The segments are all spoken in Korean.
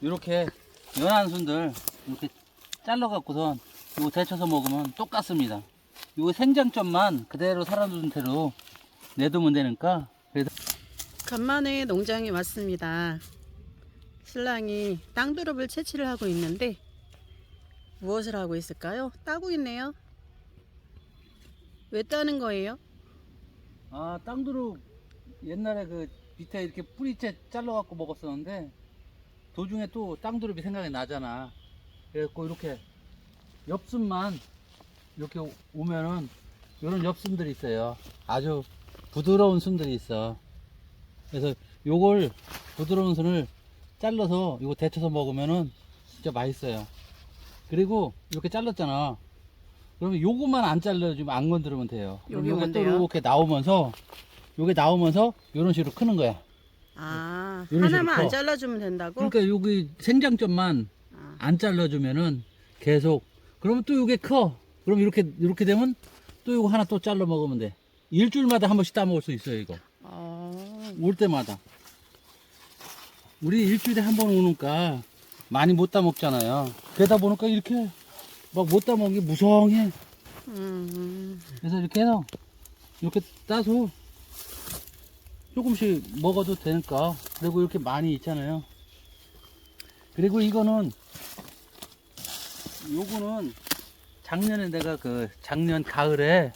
이렇게 연한 순들 이렇게 잘라 갖고선 이거 데쳐서 먹으면 똑같습니다. 이거 생장점만 그대로 살아둔 채로 내두면 되니까 그래서 간만에 농장에 왔습니다. 신랑이 땅두릅을 채취를 하고 있는데 무엇을 하고 있을까요? 따고 있네요. 왜 따는 거예요? 아 땅두릅 옛날에 그 밑에 이렇게 뿌리채 잘라갖고 먹었었는데 도중에 또 땅두릅이 생각이 나잖아. 그래갖고 이렇게 엽순만 이렇게 오면은 이런 엽순들이 있어요. 아주 부드러운 순들이 있어. 그래서 요걸 부드러운 순을 잘라서 이거 데쳐서 먹으면은 진짜 맛있어요. 그리고 이렇게 잘랐잖아. 그러면 요것만 안 잘라주면 안 건드리면 돼요. 요게 요게 또 뭔데요? 이렇게 나오면서 요게 나오면서 이런 식으로 크는 거야. 아 이런 식으로 하나만 안 커. 잘라주면 된다고? 그러니까 여기 생장점만 아, 안 잘라주면은 계속 그러면 또 이게 커. 그럼 이렇게 이렇게 되면 또 이거 하나 또 잘라 먹으면 돼. 일주일마다 한 번씩 따 먹을 수 있어요 이거. 어, 올 때마다. 우리 일주일에 한 번 오니까 많이 못 따 먹잖아요. 그러다 보니까 이렇게 막 못 따 먹는 게 무성해. 음, 그래서 이렇게 해서 이렇게 따서 조금씩 먹어도 되니까. 그리고 이렇게 많이 있잖아요. 그리고 이거는 요거는 작년에 내가 그 작년 가을에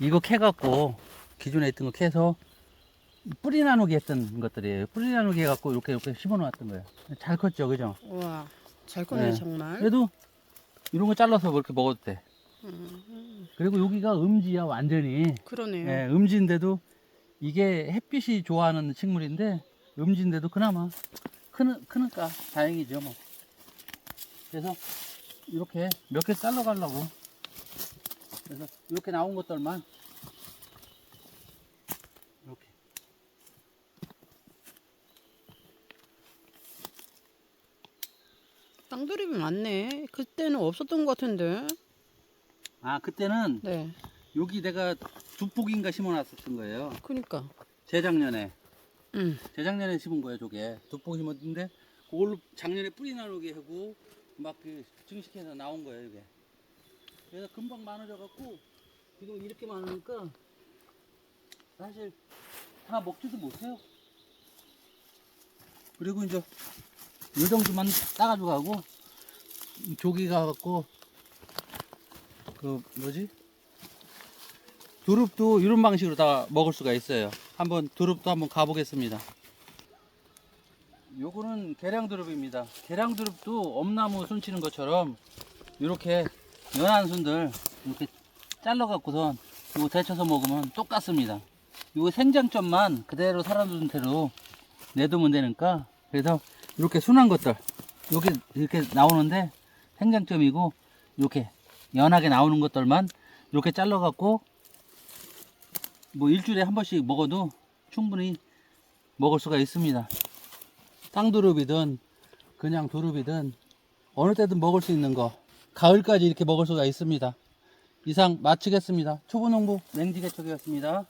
이거 캐갖고 기존에 있던 거 캐서 뿌리 나누기 했던 것들이에요. 뿌리 나누기 해갖고 이렇게 이렇게 심어 놓았던 거예요. 잘 컸죠 그죠? 우와 잘 컸네 네. 정말. 그래도 이런 거 잘라서 이렇게 먹어도 돼. 음, 그리고 여기가 음지야 완전히. 그러네요. 예, 음지인데도 이게 햇빛이 좋아하는 식물인데 음지인데도 그나마 크는, 크니까 다행이죠 뭐. 그래서 이렇게 몇 개 잘라 가려고 그래서 이렇게 나온 것들만 이렇게 땅두릅이 많네. 그때는 없었던 것 같은데. 아 그때는 네, 여기 내가 두 폭인가 심어 놨었던 거예요 그니까. 재작년에 음, 재작년에 심은 거예요, 저게. 두폭 심었는데, 그걸로 작년에 뿌리 나누게 하고, 막 그 증식해서 나온 거예요, 이게. 그래서 금방 많아져 갖고, 지금 이렇게 많으니까, 사실 다 먹지도 못해요. 그리고 이제, 요 정도만 따가지고 가고, 이 조기 가갖고, 그, 뭐지? 두릅도 이런 방식으로 다 먹을 수가 있어요. 한번 두릅도 한번 가보겠습니다. 요거는 계량 두릅입니다. 계량 두릅도 엄나무 순 치는 것처럼 이렇게 연한 순들 이렇게 잘라 갖고선 이거 데쳐서 먹으면 똑같습니다. 이거 생장점만 그대로 살아둔 채로 내두면 되니까 그래서 이렇게 순한 것들 이렇게 이렇게 나오는데 생장점이고 이렇게 연하게 나오는 것들만 이렇게 잘라 갖고 뭐 일주일에 한 번씩 먹어도 충분히 먹을 수가 있습니다. 땅두릅이든 그냥 두릅이든 어느 때든 먹을 수 있는 거 가을까지 이렇게 먹을 수가 있습니다. 이상 마치겠습니다. 초보농부 냉지개척이었습니다.